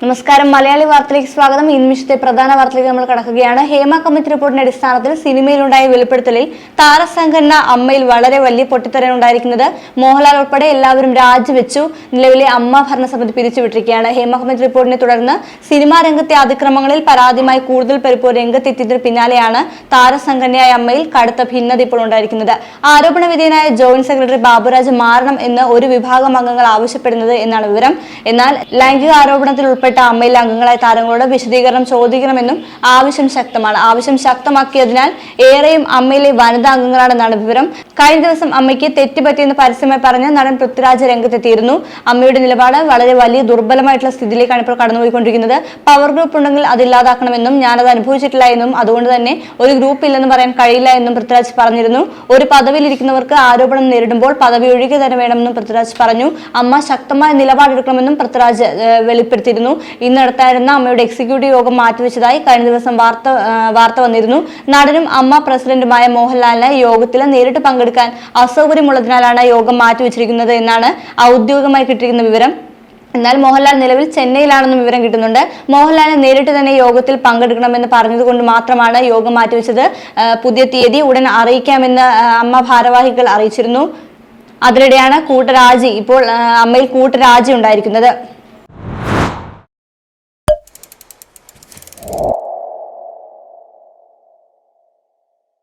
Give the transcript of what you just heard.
നമസ്കാരം. മലയാളി വാർത്തയിലേക്ക് സ്വാഗതം. ഇന്നിഷത്തെ പ്രധാന വാർത്തയിലേക്ക് നമ്മൾ കടക്കുകയാണ്. ഹേമ കമ്മിറ്റി റിപ്പോർട്ടിന്റെ അടിസ്ഥാനത്തിൽ സിനിമയിലുണ്ടായ വെളിപ്പെടുത്തലിൽ താരസംഘടന അമ്മയിൽ വളരെ വലിയ പൊട്ടിത്തെറിയുണ്ടായിരിക്കുന്നത് മോഹൻലാൽ ഉൾപ്പെടെ എല്ലാവരും രാജിവെച്ചു. നിലവിലെ അമ്മ ഭരണസമിതി പിരിച്ചുവിട്ടിരിക്കുകയാണ്. ഹേമ കമ്മിറ്റി റിപ്പോർട്ടിനെ തുടർന്ന് സിനിമാ രംഗത്തെ അതിക്രമങ്ങളിൽ പരാതിയുമായി കൂടുതൽ പേർ ഇപ്പോൾ രംഗത്തെത്തിയതിന് പിന്നാലെയാണ് താരസംഘടനയായ അമ്മയിൽ കടുത്ത ഭിന്നത ഇപ്പോൾ ഉണ്ടായിരിക്കുന്നത്. ആരോപണ വിധേയനായ ജോയിന്റ് സെക്രട്ടറി ബാബുരാജ് മാറണം എന്ന് ഒരു വിഭാഗം അംഗങ്ങൾ ആവശ്യപ്പെടുന്നത് എന്നാണ് വിവരം. എന്നാൽ ലൈംഗിക ആരോപണത്തിൽ ഉൾപ്പെട്ട അമ്മയിലെ അംഗങ്ങളായ താരങ്ങളോട് വിശദീകരണം ചോദിക്കണമെന്നും ആവശ്യം ശക്തമാണ്. ആവശ്യം ശക്തമാക്കിയതിനാൽ ഏറെയും അമ്മയിലെ വനിതാ അംഗങ്ങളാണെന്നാണ് വിവരം. കഴിഞ്ഞ ദിവസം അമ്മയ്ക്ക് തെറ്റുപറ്റിയെന്ന് പരസ്യമായി പറഞ്ഞ് നടൻ പൃഥ്വിരാജ് രംഗത്തെത്തിയിരുന്നു. അമ്മയുടെ നിലപാട് വളരെ വലിയ ദുർബലമായിട്ടുള്ള സ്ഥിതിയിലേക്കാണ് ഇപ്പോൾ കടന്നുപോയിക്കൊണ്ടിരിക്കുന്നത്. പവർ ഗ്രൂപ്പ് ഉണ്ടെങ്കിൽ അതില്ലാതാക്കണമെന്നും ഞാനത് അനുഭവിച്ചിട്ടില്ല എന്നും അതുകൊണ്ട് തന്നെ ഒരു ഗ്രൂപ്പ് ഇല്ലെന്ന് പറയാൻ കഴിയില്ല എന്നും പൃഥ്വിരാജ് പറഞ്ഞിരുന്നു. ഒരു പദവിയിലിരിക്കുന്നവർക്ക് ആരോപണം നേരിടുമ്പോൾ പദവി ഒഴികെ തന്നെ വേണമെന്നും പൃഥ്വിരാജ് പറഞ്ഞു. അമ്മ ശക്തമായ നിലപാടെടുക്കണമെന്നും പൃഥ്വിരാജ് വെളിപ്പെടുത്തിയിരുന്നു. ഇന്ന് നടത്തായിരുന്ന അമ്മയുടെ എക്സിക്യൂട്ടീവ് യോഗം മാറ്റിവെച്ചതായി കഴിഞ്ഞ ദിവസം വാർത്ത വാർത്ത വന്നിരുന്നു. നടനും അമ്മ പ്രസിഡന്റുമായ മോഹൻലാലിന് യോഗത്തിൽ നേരിട്ട് പങ്കെടുക്കാൻ അസൗകര്യമുള്ളതിനാലാണ് യോഗം മാറ്റിവെച്ചിരിക്കുന്നത് എന്നാണ് ഔദ്യോഗികമായി കിട്ടിയിരിക്കുന്ന വിവരം. എന്നാൽ മോഹൻലാൽ നിലവിൽ ചെന്നൈയിലാണെന്നും വിവരം കിട്ടുന്നുണ്ട്. മോഹൻലാലിന് നേരിട്ട് തന്നെ യോഗത്തിൽ പങ്കെടുക്കണമെന്ന് പറഞ്ഞതുകൊണ്ട് മാത്രമാണ് യോഗം മാറ്റിവെച്ചത്. പുതിയ തീയതി ഉടൻ അറിയിക്കാമെന്ന് അമ്മ ഭാരവാഹികൾ അറിയിച്ചിരുന്നു. അതിനിടെയാണ് കൂട്ടരാജി ഇപ്പോൾ അമ്മയിൽ കൂട്ടരാജി ഉണ്ടായിരിക്കുന്നത്. Oh.